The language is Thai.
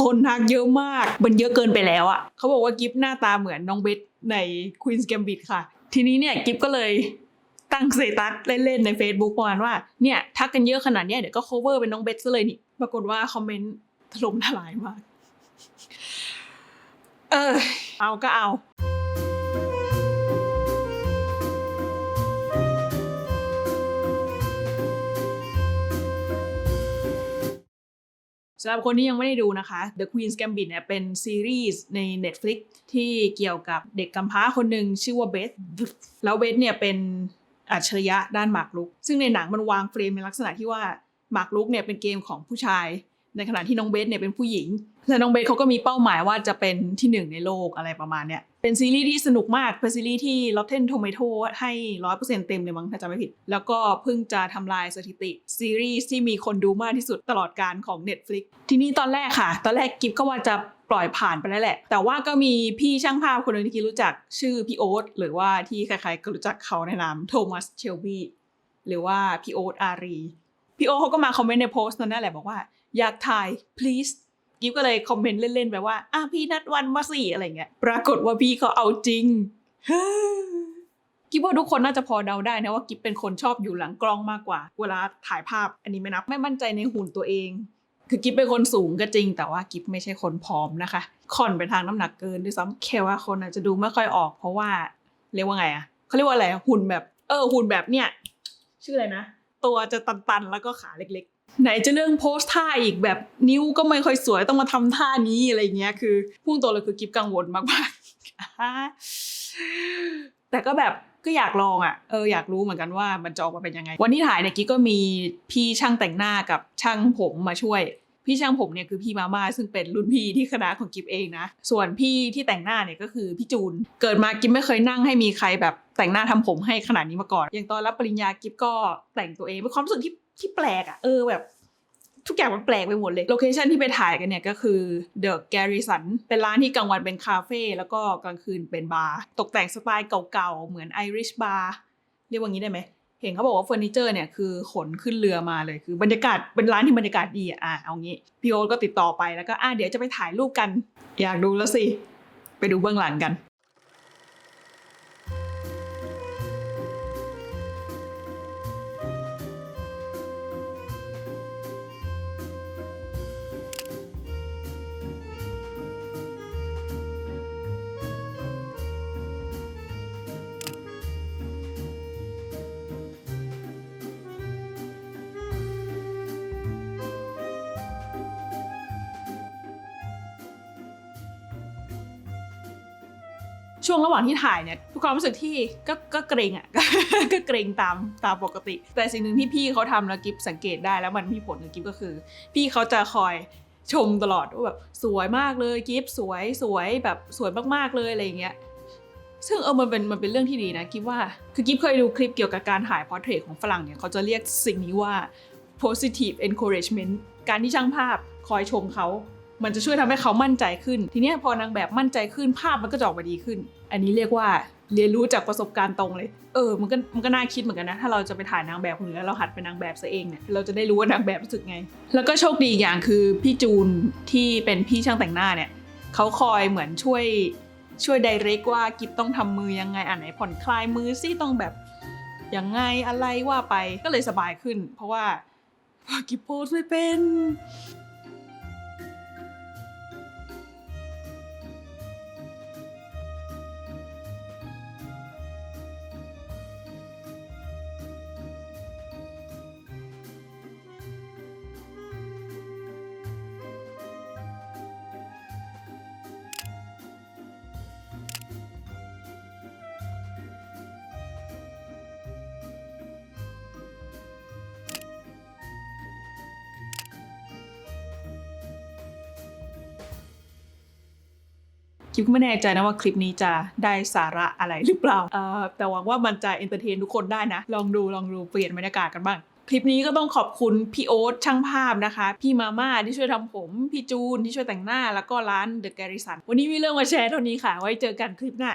คนทักเยอะมาก มันเยอะเกินไปแล้วอะเขาบอกว่ากิฟหน้าตาเหมือนน้องเบสใน Queen's Gambit ค่ะ ทีนี้เนี่ยกิฟก็เลยตั้งเซตัสเล่นๆใน Facebook ประมาณว่าเนี่ยทักกันเยอะขนาดเนี้ยเดี๋ยวก็ cover เป็นน้องเบสซะเลยนี่ ปรากฏว่าคอมเมนต์ถล่มทลายมาก เออเอาก็เอา สำหรับคนที่ยังไม่ได้ดูนะคะ The Queen's Gambit เนี่ยเป็นซีรีส์ใน Netflix ที่เกี่ยวกับเด็กกำพร้าคนหนึ่งชื่อว่าเบสแล้วเบสเนี่ยเป็นอัจฉริยะด้านหมากรุก ซึ่งในหนังมันวางเฟรมในลักษณะที่ว่าหมากรุกเนี่ยเป็นเกมของผู้ชาย ในขณะที่น้องเบสเนี่ยเป็นผู้หญิงและน้องเบสเขาก็มีเป้าหมายว่าจะเป็นที่หนึ่งในโลกอะไรประมาณเนี้ยเป็นซีรีส์ที่สนุกมากเป็นซีรีส์ที่ Rotten Tomato ให้ร้อยเปอร์เซ็นต์เต็มเลยมั้งถ้าจำไม่ผิด แล้วก็เพิ่งจะทำลายสถิติซีรีส์ที่มีคนดูมากที่สุดตลอดการของ Netflix ทีนี้ตอนแรกค่ะ ตอนแรกกิฟก็ว่าจะปล่อยผ่านไปแล้วแหละ แต่ว่าก็มีพี่ช่างภาพคนหนึ่งที่กิรู้จักชื่อพี่โอ๊ตหรือว่าที่ใครๆก็รู้จักเขาในนามโทมัสเชลบีหรือว่าพี่โอ๊ตอารีพี่โอ๊ตเขาก็มาคอมเมนต์ในโพสต์นั้นแหละบอกว่า อยากถ่าย please กิฟก็เลยคอมเมนต์เล่นๆไปว่าอะพี่นัดวันมาสิอะไรเงี้ย ปรากฏว่าพี่เขาเอาจริงกิฟว่าทุกคนน่าจะพอเดาได้นะว่ากิฟเป็นคนชอบอยู่หลังกล้องมากกว่า เวลาถ่ายภาพอันนี้ไม่นับไม่มั่นใจในหุ่นตัวเอง คือกิฟเป็นคนสูงก็จริง แต่ว่ากิฟไม่ใช่คนผอมนะคะค่อนไปทางน้ำหนักเกินด้วยซ้ำแค่ว่าคนอาจจะดูไม่ค่อยออก เพราะว่าเรียกว่าไงอะเขาเรียกว่าอะไรอะหุ่นแบบ เออหุ่นแบบเนี้ยชื่ออะไรนะ ตัวจะตันๆแล้วก็ขาเล็กๆ ไหนจะเรื่องโพสท่าอีกแบบนิ้วก็ไม่ค่อยสวยต้องมาทำท่านี้อะไรเงี้ยคือพุ่งตัวเลยคือกิฟกังวลมากๆแต่ก็แบบก็อยากลองอะเอออยากรู้เหมือนกันว่ามันจะออกมาเป็นยังไง วันที่ถ่ายเนี่ยกิ๊กก็มีพี่ช่างแต่งหน้ากับช่างผมมาช่วย พี่ช่างผมเนี่ยคือพี่มาม่าซึ่งเป็นรุ่นพี่ที่คณะของกิฟเองนะ ส่วนพี่ที่แต่งหน้าเนี่ยก็คือพี่จูน เกิดมากิฟไม่เคยนั่งให้มีใครแบบแต่งหน้าทำผมให้ขนาดนี้มาก่อน อย่างตอนรับปริญญากิฟก็แต่งตัวเองเป็นความรู้สึกที่ที่แปลกอะเออแบบ ทุกอย่างมันแปลกไปหมดเลย โลเคชันที่ไปถ่ายกันเนี่ยก็คือ The Garrison เป็นร้านที่กลางวันเป็นคาเฟ่แล้วก็กลางคืนเป็นบาร์ตกแต่งสไตล์เก่าๆ เหมือนไอริชบาร์เรียกว่างี้ได้ไหมเห็นเขาบอกว่าเฟอร์นิเจอร์เนี่ยคือขนขึ้นเรือมาเลยคือบรรยากาศเป็นร้านที่บรรยากาศดีอะอะเอางี้พี่โอ๊ตก็ติดต่อไปแล้วก็อะเดี๋ยวจะไปถ่ายรูปกัน อยากดูแล้วสิไปดูเบื้องหลังกัน ช่วงระหว่างที่ถ่ายเนี่ยความรู้สึกที่ก็ก็เกรงอะก็เกรงตามตามปกติ แต่สิ่งหนึ่งที่พี่เขาทำแล้วกิฟสังเกตได้แล้วมันมีผลกับกิฟก็คือ พี่เขาจะคอยชมตลอดว่าแบบสวยมากเลยกิฟสวยสวยแบบสวยมากๆเลยอะไรเงี้ยซึ่งเออมันเป็นมันเป็นเรื่องที่ดีนะกิฟว่าคือกิฟเคยดูคลิปเกี่ยวกับการถ่ายพอร์เทรตของฝรั่งเนี่ยเขาจะเรียกสิ่งนี้ว่า positive encouragement การที่ช่างภาพคอยชมเขา มันจะช่วยทำให้เขามั่นใจขึ้น ทีนี้พอนางแบบมั่นใจขึ้นภาพมันก็จะออกมาดีขึ้น อันนี้เรียกว่าเรียนรู้จากประสบการณ์ตรงเลย เออ มันก็มันก็น่าคิดเหมือนกันนะ ถ้าเราจะไปถ่ายนางแบบคนอื่นแล้วเราหัดเป็นนางแบบซะเองเนี่ย เราจะได้รู้ว่านางแบบรู้สึกไง แล้วก็โชคดีอย่างคือพี่จูนที่เป็นพี่ช่างแต่งหน้าเนี่ย เขาคอยเหมือนช่วยช่วยไดเรกว่ากิฟต้องทำมือยังไงอันไหนผ่อนคลายมือสิต้องแบบยังไงอะไรว่าไป ก็เลยสบายขึ้น เพราะว่ากิฟโพสไม่เป็น คิดก็ไม่แน่ใจนะว่าคลิปนี้จะได้สาระอะไรหรือเปล่าเอ่อแต่หวังว่ามันจะเอนเตอร์เทนทุกคนได้นะ ลองดูลองดูเปลี่ยนบรรยากาศกันบ้าง คลิปนี้ก็ต้องขอบคุณพี่โอ๊ตช่างภาพนะคะ พี่มาม่าที่ช่วยทำผม พี่จูนที่ช่วยแต่งหน้าแล้วก็ร้านเดอะแกริสันวันนี้มีเรื่องมาแชร์เท่านี้ค่ะ ไว้เจอกันคลิปหน้า